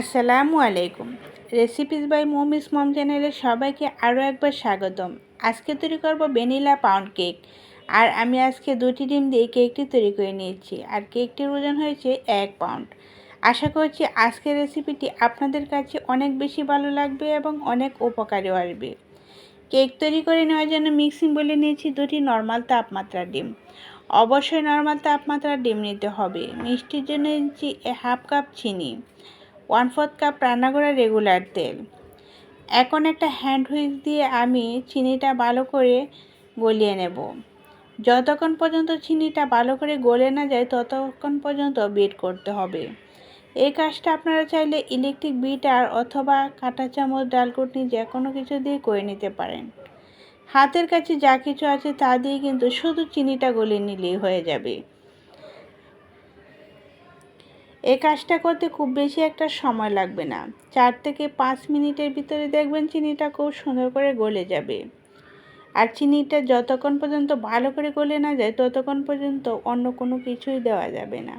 আসসালামু আলাইকুম। Recipes by মোমিস মম চ্যানেলে সবাইকে আরও একবার স্বাগতম। আজকে তৈরি করব ভ্যানিলা পাউন্ড কেক আর আমি আজকে দুটি ডিম দিয়ে কেকটি তৈরি করে নিয়েছি। আর কেকটির ওজন হয়েছে এক পাউন্ড আশা করছি আজকের রেসিপিটি আপনাদের কাছে অনেক বেশি ভালো লাগবে এবং অনেক উপকারীও আসবে। কেক তৈরি করে নেওয়ার জন্য মিক্সিং বলে নিয়েছি দুটি নর্মাল তাপমাত্রার ডিম। অবশ্যই নর্মাল তাপমাত্রার ডিম নিতে হবে। মিষ্টির জন্য নিচ্ছি হাফ কাপ চিনি। ওয়ান ফোর্থ কাপ রান্না করা রেগুলার তেল। এখন একটা হ্যান্ড হুইক দিয়ে আমি চিনিটা ভালো করে গলিয়ে নেব। যতক্ষণ পর্যন্ত চিনিটা ভালো করে গলে না যায়, ততক্ষণ পর্যন্ত বিট করতে হবে। এই কাজটা আপনারা চাইলে ইলেকট্রিক বিটার অথবা কাঁটা চামচ ডালকুটনি যে কোনো কিছু দিয়ে করে নিতে পারেন। হাতের কাছে যা কিছু আছে তা দিয়ে কিন্তু শুধু চিনিটা গলিয়ে নিলেই হয়ে যাবে। এই কাজটা করতে খুব বেশি একটা সময় লাগবে না। চার থেকে পাঁচ মিনিটের ভিতরে দেখবেন চিনিটা খুব সুন্দর করে গলে যাবে। আর চিনিটা যতক্ষণ পর্যন্ত ভালো করে গলে না যায়, ততক্ষণ পর্যন্ত অন্য কোনো কিছুই দেওয়া যাবে না।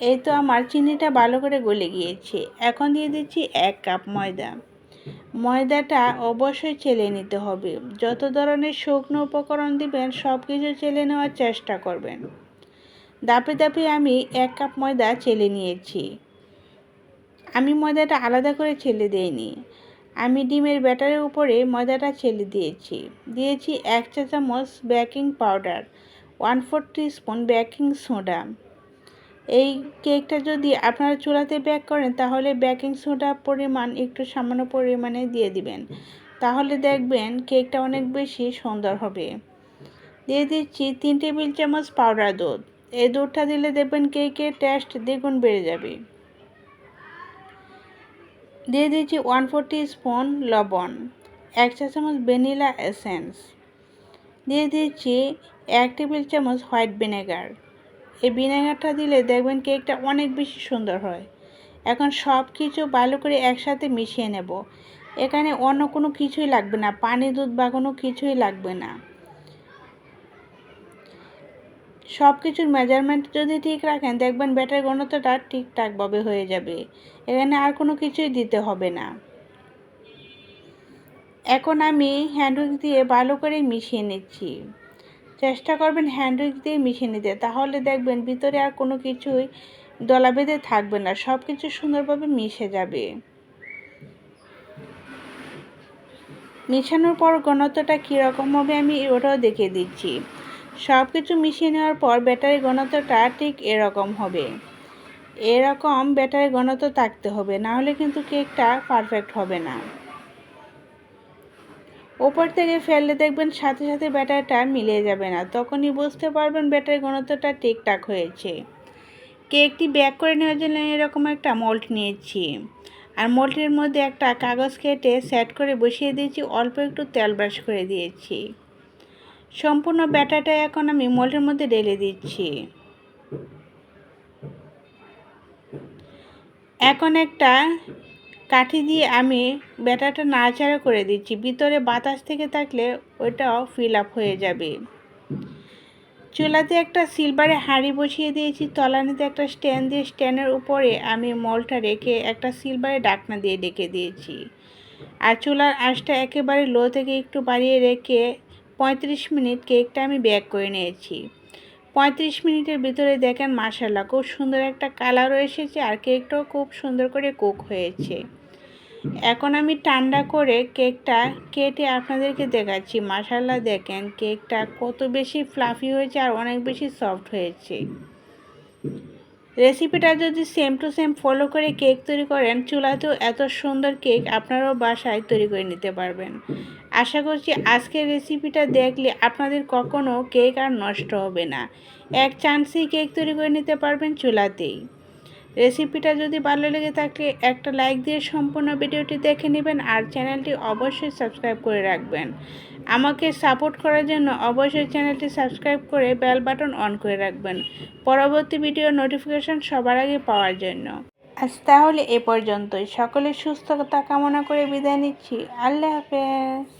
এই তো আমার চিনিটা ভালো করে গলে গিয়েছে। এখন দিয়ে দিচ্ছি এক কাপ ময়দা। ময়দাটা অবশ্যই চেলে নিতে হবে। যত ধরনের শুকনো উপকরণ দিবেন সব কিছু চেলে নেওয়ার চেষ্টা করবেন। দাপে দাপে আমি এক কাপ ময়দা চেলে নিয়েছি। আমি ময়দাটা আলাদা করে ছেলে দিইনি। আমি ডিমের ব্যাটারের উপরে ময়দাটা ছেলে দিয়েছি। দিয়েছি এক চা চামচ baking powder one four spoon baking soda. এই কেকটা যদি আপনারা চুলাতে বেক করেন, তাহলে বেকিং সোডা পরিমাণ একটু সামান্য পরিমাণে দিয়ে দিবেন। তাহলে দেখবেন কেকটা অনেক বেশি সুন্দর হবে। দিয়ে দিচ্ছি তিন টেবিল চামচ পাউডার দুধ। এই দুধটা দিলে দেখবেন কেকের টেস্ট দ্বিগুণ বেড়ে যাবে। দিয়ে দিচ্ছি ওয়ান ফোরটি স্পুন লবণ, এক চা চামচ ভ্যানিলা এসেন্স দিয়ে দিয়েছি এক টেবিল চামচ হোয়াইট ভিনেগার এই ভিনেগারটা দিলে দেখবেন কেকটা অনেক বেশি সুন্দর হয়। এখন সব কিছু ভালো করে একসাথে মিশিয়ে নেব। এখানে অন্য কোনো কিছুই লাগবে না, পানি দুধ বা কোনো কিছুই লাগবে না। সব কিছুর মেজারমেন্ট যদি ঠিক রাখেন, দেখবেন ব্যাটার ঘনত্বটা ঠিকঠাকভাবে হয়ে যাবে। এখানে আর কোনো কিছুই দিতে হবে না। এখন আমি হ্যান্ডউইক দিয়ে ভালো করে মিশিয়ে নিচ্ছি। চেষ্টা করবেন হ্যান্ডউইক দিয়ে মিশিয়ে নিতে। তাহলে দেখবেন ভিতরে আর কোনো কিছুই দলা বেঁধে থাকবে না। সব কিছু সুন্দরভাবে মিশে যাবে। মিশানোর পর ঘনত্বটা কীরকম হবে আমি ওটাও দেখিয়ে দিচ্ছি। সব কিছু মিশিয়ে নেওয়ার পর ব্যাটারি ঘনত্বটা ঠিক এরকম হবে। এরকম ব্যাটারি ঘনত্ব থাকতে হবে, না হলে কিন্তু কেকটা পারফেক্ট হবে না। ওপর থেকে ফেললে দেখবেন সাথে সাথে ব্যাটারিটা মিলে যাবে না, তখনই বুঝতে পারবেন ব্যাটারি ঘনত্বটা ঠিকঠাক হয়েছে। কেকটি ব্যাক করে নেওয়ার জন্য এরকম একটা মোল্ট নিয়েছি। আর মোল্টের মধ্যে একটা কাগজ কেটে সেট করে বসিয়ে দিয়েছি, অল্প একটু তেল ব্রাশ করে দিয়েছি। সম্পূর্ণ ব্যাটাটা এখন আমি মোল্ডের মধ্যে ঢেলে দিচ্ছি। এখন একটা কাঠি দিয়ে আমি ব্যাটাটা নাড়াচাড়া করে দিচ্ছি। ভিতরে বাতাস থেকে থাকলে ওইটাও ফিল আপ হয়ে যাবে। চুলাতে একটা সিলভারে হাঁড়ি বসিয়ে দিয়েছি। তলানিতে একটা স্ট্যান্ড দিয়ে স্ট্যান্ডের উপরে আমি মলটা রেখে একটা সিলভারে ডাকনা দিয়ে ডেকে দিয়েছি। আর চুলার আঁচটা একেবারে লো থেকে একটু বাড়িয়ে রেখে পঁয়ত্রিশ মিনিট কেকটা আমি ব্যাক করে নিয়েছি। পঁয়ত্রিশ মিনিটের ভিতরে দেখেন মাসাল্লাহ খুব সুন্দর একটা কালারও এসেছে আর কেকটাও খুব সুন্দর করে কুক হয়েছে। এখন আমি ঠান্ডা করে কেকটা কেটে আপনাদেরকে দেখাচ্ছি। মাসাল্লাহ দেখেন কেকটা কত বেশি ফ্লাফি হয়েছে আর অনেক বেশি সফট হয়েছে। রেসিপিটা যদি সেম টু সেম ফলো করে কেক তৈরি করেন, চুলাতেও এত সুন্দর কেক আপনারাও বাসায় তৈরি করে নিতে পারবেন। আশা করছি আজকের রেসিপিটা দেখলে আপনাদের কখনও কেক আর নষ্ট হবে না। এক চান্সেই কেক তৈরি করে নিতে পারবেন চুলাতেই। রেসিপিটা যদি ভালো লেগে থাকে, একটা লাইক দিয়ে সম্পূর্ণ ভিডিওটি দেখে নেবেন আর চ্যানেলটি অবশ্যই সাবস্ক্রাইব করে রাখবেন। আমাকে সাপোর্ট করার জন্য অবশ্যই চ্যানেলটি সাবস্ক্রাইব করে বেল বাটন অন করে রাখবেন। পরবর্তী ভিডিও নোটিফিকেশন সবার আগে পাওয়ার জন্য। আজ তাহলে এ পর্যন্তই। সকলের সুস্থতা কামনা করে বিদায় নিচ্ছি। আল্লাহ হাফেজ।